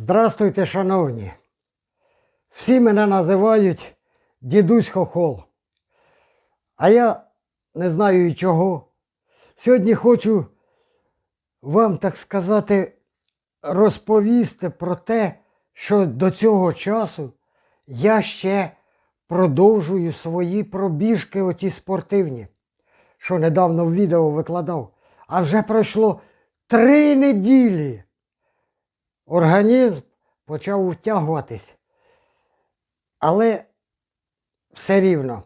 Здрастуйте, шановні. Всі мене називають дідусь Хохол. А я не знаю і чого. Сьогодні хочу вам, так сказати, розповісти про те, що до цього часу я ще продовжую свої пробіжки оті спортивні, що недавно в відео викладав. А вже пройшло три неділі організм почав втягуватись. Але все рівно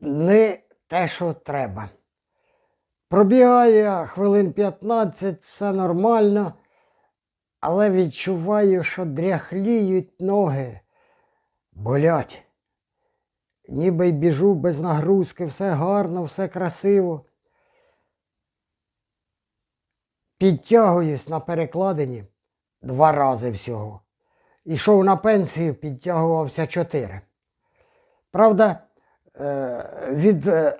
не те, що треба. Пробігає хвилин 15, все нормально, але відчуваю, що дряхліють ноги, болять. Ніби й біжу без нагрузки, все гарно, все красиво. Підтягуюсь на перекладині два рази всього. Ішов на пенсію, підтягувався чотири. Правда, е, від е,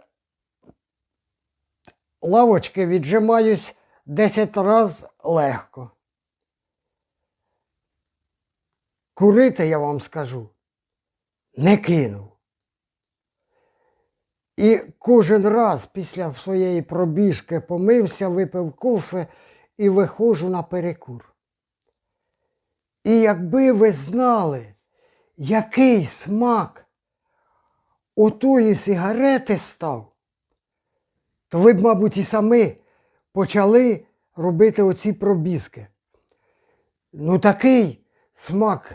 лавочки віджимаюсь 10 разів легко. Курити, я вам скажу, не кинув. І кожен раз після своєї пробіжки помився, випив кофе і виходжу на перекур. І якби ви знали, який смак отої сигарети став, то ви б, мабуть, і самі почали робити оці пробізки. Ну, такий смак,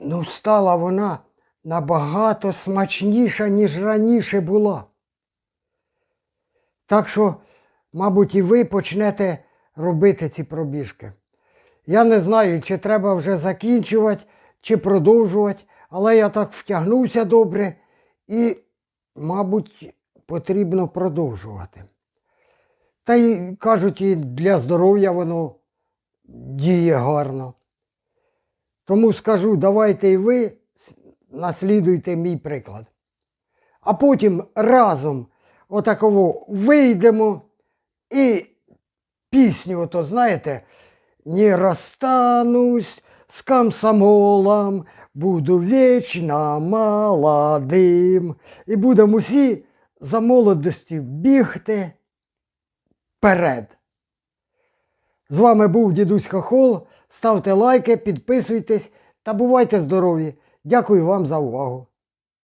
ну, стала вона набагато смачніша, ніж раніше була. Так що, мабуть, і ви почнете робити ці пробіжки. Я не знаю, чи треба вже закінчувати, чи продовжувати, але я так втягнувся добре і, мабуть, потрібно продовжувати. Та й кажуть, і для здоров'я воно діє гарно. Тому скажу, давайте і ви наслідуйте мій приклад. А потім разом отаково вийдемо і пісню, ото знаєте, не розстанусь з комсомолом, буду вічно молодим. І будемо усі за молодості бігти вперед. З вами був дідусь Хохол. Ставте лайки, підписуйтесь та бувайте здорові. Дякую вам за увагу.